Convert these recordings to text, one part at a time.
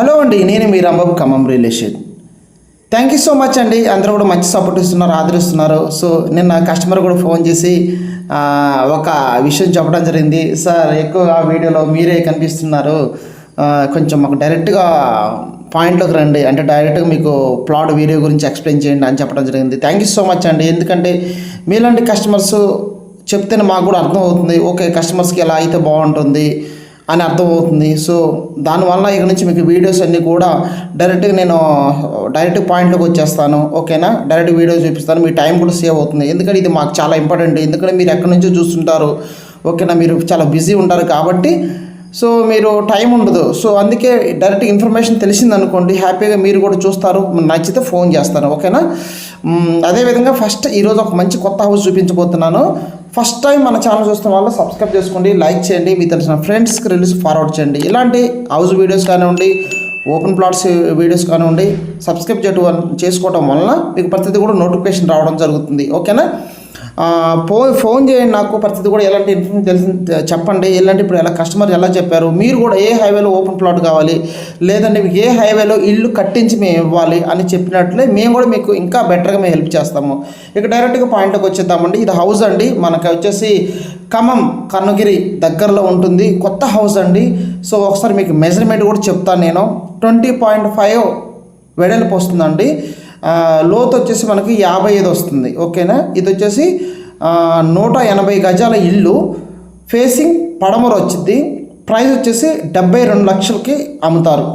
Hello అండి నేను మీ Rambabu Khammam real estate. Thank you so much అండి అందరూ కూడా మంచి సపోర్ట్ ఇస్తున్నారు ఆదరిస్తున్నారు. సో నిన్న కస్టమర్ కూడా ఫోన్ చేసి ఒక విషయం చెప్పడం జరిగింది. సార్ ఎక్కువగా వీడియోలో మీరే కనిపిస్తున్నారు. కొంచెం మాకు డైరెక్ట్గా పాయింట్లోకి రండి అంటే డైరెక్ట్గా మీకు ప్లాట్ వీడియో గురించి ఎక్స్ప్లెయిన్ చేయండి అని చెప్పడం జరిగింది. థ్యాంక్ యూ సో మచ్ అండి. ఎందుకంటే మీలాంటి కస్టమర్స్ చెప్తేనే మాకు కూడా అర్థం అవుతుంది ఓకే కస్టమర్స్కి ఎలా అయితే బాగుంటుంది అని అర్థమవుతుంది. సో దానివల్ల ఇక నుంచి మీకు వీడియోస్ అన్నీ కూడా డైరెక్ట్గా నేను డైరెక్ట్ పాయింట్లోకి వచ్చేస్తాను. ఓకేనా? డైరెక్ట్ వీడియోస్ చూపిస్తాను. మీ టైం కూడా సేవ్ అవుతుంది. ఎందుకంటే ఇది మాకు చాలా ఇంపార్టెంట్ ఎందుకంటే మీరు ఎక్కడి నుంచో చూస్తుంటారు. ఓకేనా? మీరు చాలా బిజీ ఉంటారు కాబట్టి. సో మీరు టైం ఉండదు. సో అందుకే డైరెక్ట్ ఇన్ఫర్మేషన్ తెలిసిందనుకోండి హ్యాపీగా మీరు కూడా చూస్తారు. నచ్చితే ఫోన్ చేస్తారు ఓకేనా? అదేవిధంగా ఫస్ట్ ఈరోజు ఒక మంచి కొత్త హౌస్ చూపించబోతున్నాను. ఫస్ట్ టైం మన ఛానల్ చూస్తున్న వాళ్ళు సబ్స్క్రైబ్ చేసుకోండి లైక్ చేయండి మీ తెలిసిన ఫ్రెండ్స్కి రిలీజ్ ఫార్వర్డ్ చేయండి. ఇలాంటి హౌస్ వీడియోస్ కానివ్వండి ఓపెన్ ప్లాట్స్ వీడియోస్ కానివ్వండి సబ్స్క్రైబ్ చేయడం చేసుకోవడం వలన మీకు ప్రతిదీ కూడా నోటిఫికేషన్ రావడం జరుగుతుంది. ఓకేనా ఫో ఫోన్ ఫోన్ చేయండి నాకు పరిస్థితి కూడా ఎలాంటి ఇన్ఫర్మేషన్ తెలిసి చెప్పండి. ఎలాంటి ఇప్పుడు ఎలా కస్టమర్ ఎలా చెప్పారు? మీరు కూడా ఏ హైవేలో ఓపెన్ ప్లాట్ కావాలి? లేదంటే మీకు ఏ హైవేలో ఇల్లు కట్టించి మేము ఇవ్వాలి అని చెప్పినట్లే మేము కూడా మీకు ఇంకా బెటర్గా మేము హెల్ప్ చేస్తాము. ఇక డైరెక్ట్గా పాయింట్కి వచ్చేద్దామండి. ఇది హౌస్ అండి. మనకి వచ్చేసి ఖమ్మం కన్నగిరి దగ్గరలో ఉంటుంది. కొత్త హౌస్ అండి. సో ఒకసారి మీకు మెజర్మెంట్ కూడా చెప్తాను నేను. ట్వంటీ పాయింట్ ఫైవ్ వెడల్పు వస్తుందండి. లోతు వచ్చేసి మనకి యాభై ఐదు వస్తుంది. ఓకేనా? ఇది వచ్చేసి నూట ఎనభై గజాల ఇల్లు. ఫేసింగ్ పడమర వచ్చింది. ప్రైస్ వచ్చేసి డెబ్బై రెండు లక్షలకి అమ్ముతారు.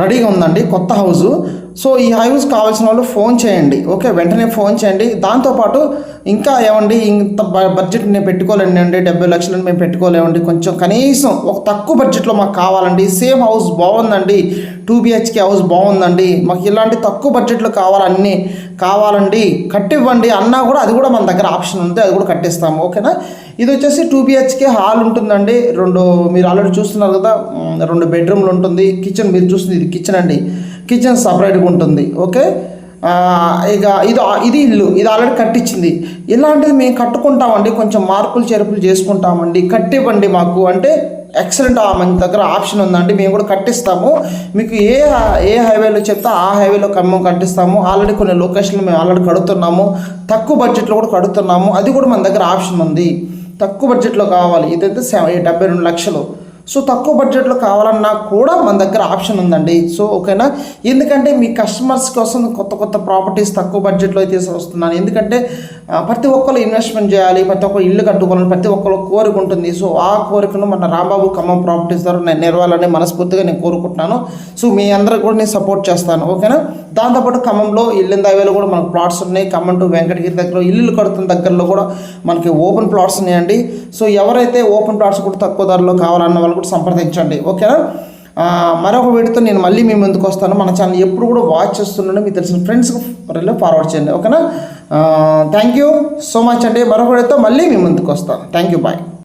రెడీగా ఉందండి. కొత్త హౌజు సో ఈ హౌస్ కావాల్సిన వాళ్ళు ఫోన్ చేయండి. ఓకే? వెంటనే ఫోన్ చేయండి. దాంతోపాటు ఇంకా ఏమండి? ఇంత బడ్జెట్ నేను పెట్టుకోలేండి అండి. డెబ్బై లక్షలు మేము పెట్టుకోలేమండి. కొంచెం కనీసం ఒక తక్కువ బడ్జెట్లో మాకు కావాలండి. సేమ్ హౌస్ బాగుందండి. టూ బిహెచ్కే హౌస్ బాగుందండి. మాకు ఇలాంటి తక్కువ బడ్జెట్లో కావాలన్నీ కావాలండి. కట్టివ్వండి అన్నా కూడా అది కూడా మన దగ్గర ఆప్షన్ ఉంది. అది కూడా కట్టిస్తాము. ఓకేనా? ఇది వచ్చేసి టూ బిహెచ్కే హాల్ ఉంటుందండి. రెండు మీరు ఆల్రెడీ చూస్తున్నారు కదా రెండు బెడ్రూమ్లు ఉంటుంది. కిచెన్ మీరు చూస్తుంది ఇది కిచెన్ అండి. కిచెన్ సపరేట్గా ఉంటుంది ఓకే ఇక ఇది ఇది ఇల్లు ఇది ఆల్రెడీ కట్టించింది. ఇలాంటిది మేము కట్టుకుంటామండి? కొంచెం మార్పులు చేర్పులు చేసుకుంటామండి. కట్టివ్వండి మాకు. అంటే ఎక్సలెంట్ మన దగ్గర ఆప్షన్ ఉందండి. మేము కూడా కట్టిస్తాము. మీకు ఏ ఏ హైవేలో చెప్తే ఆ హైవేలో మేము కట్టిస్తాము. ఆల్రెడీ కొన్ని లొకేషన్లు మేము ఆల్రెడీ కడుతున్నాము. తక్కువ బడ్జెట్లో కూడా కడుతున్నాము. అది కూడా మన దగ్గర ఆప్షన్ ఉంది. తక్కువ బడ్జెట్లో కావాలి. ఇదైతే డెబ్బై రెండు లక్షలు. సో తక్కువ బడ్జెట్లో కావాలన్నా కూడా మన దగ్గర ఆప్షన్ ఉందండి. సో ఓకేనా? ఎందుకంటే మీ కస్టమర్స్ కోసం కొత్త కొత్త ప్రాపర్టీస్ తక్కువ బడ్జెట్లో అయితే వస్తున్నాను ఎందుకంటే ప్రతి ఒక్కరు ఇన్వెస్ట్మెంట్ చేయాలి ప్రతి ఒక్కరు ఇల్లు కట్టుకోవాలని ప్రతి ఒక్కరు కోరిక ఉంటుంది. సో ఆ కోరికను మన రాంబాబు ఖమ్మం ప్రాపర్టీస్ ద్వారా నేను నెరవాలని మనస్ఫూర్తిగా నేను కోరుకుంటున్నాను. సో మీ అందరికి కూడా నేను సపోర్ట్ చేస్తాను. ఓకేనా? దాంతోపాటు ఖమ్మంలో ఇల్లు హైవేలో కూడా మనకు ప్లాట్స్ ఉన్నాయి. ఖమ్మం టు వెంకటగిరి దగ్గర ఇల్లు కడుతున్న దగ్గరలో కూడా మనకి ఓపెన్ ప్లాట్స్ ఉన్నాయండి. సో ఎవరైతే ఓపెన్ ప్లాట్స్ కూడా తక్కువ ధరలో కావాలన్న వాళ్ళు కూడా సంప్రదించండి ఓకేనా? మరొక వీడితో నేను మళ్ళీ మీ ముందుకు వస్తాను. మన ఛానల్ ఎప్పుడు కూడా వాచ్ చేస్తుండండి. మీకు తెలిసిన ఫ్రెండ్స్కి రిలే ఫార్వర్డ్ చేయండి ఓకేనా? థ్యాంక్ యూ సో మచ్ అండి. మరొక వీడితో మళ్ళీ మీ ముందుకు వస్తాను. Thank you bye